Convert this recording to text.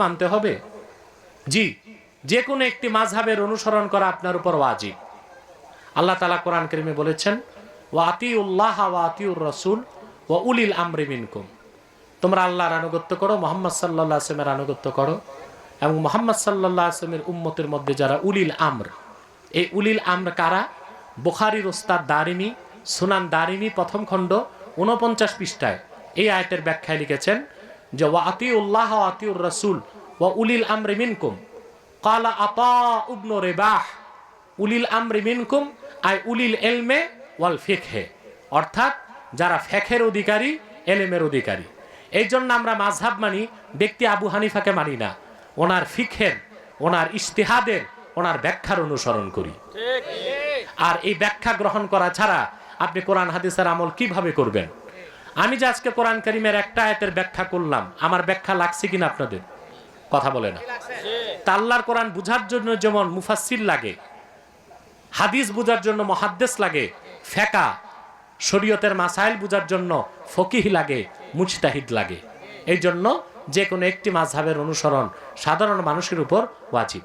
মানতে হবে। জি যে কোনো একটি মাঝহাবের অনুসরণ করা আপনার উপর ওয়াজিব। আল্লাহ তালা কোরআন করিমে বলেছেন ওয়াতি উল্লাহ ওয়াতিউর রসুল ও উলিল আমরি তোমরা আল্লাহর আনুগত্য করো, মোহাম্মদ সাল্লাহ আসলামের আনুগত্য করো, এবং মোহাম্মদ সাল্লাহ আসলামের উম্মতের মধ্যে যারা উলিল আমর, এই উলিল আমর কারা? বুখারির ওস্তাদ দারিমি, সুনান দারিমি প্রথম খণ্ড উনপঞ্চাশ পৃষ্ঠায় এই আয়তের ব্যাখ্যায় লিখেছেন যে ওয়াতি উল্লাহ ওয়াতিউর রসুল ওয়া উলিল আমরি মিনকুম। কালা আতা উবন রেবাহ উলিল আমরি মিনকুম আই উলিল এলমে ওয়াল ফিকহে। অর্থাৎ যারা ফেখের অধিকারী এলেমের অধিকারী। এই জন্য আমরা মাঝহাব মানি ব্যক্তি আবু হানিফাকে মানি না। ওনার ফিকহের ওনার ইশতেহাদের ওনার ব্যাখ্যার অনুসরণ করি। আর এই ব্যাখ্যা গ্রহণ করা ছাড়া আপনি কোরআন হাদিসের আমল কীভাবে করবেন? আমি যে আজকে কোরআন করিমের একটা আয়াতের ব্যাখ্যা করলাম, আমার ব্যাখ্যা লাগছে কিনা আপনাদের? কথা বলে না। তা আল্লাহর কোরআন বুঝার জন্য যেমন মুফাসসির লাগে, হাদিস বুঝার জন্য মহাদ্দেস লাগে, ফেকা, শরীয়তের মাসাইল বুঝার জন্য ফকিহ লাগে, মুজতাহিদ লাগে। এই জন্য যে কোনো একটি মাঝহাবের অনুসরণ সাধারণ মানুষের উপর ওয়াজিব।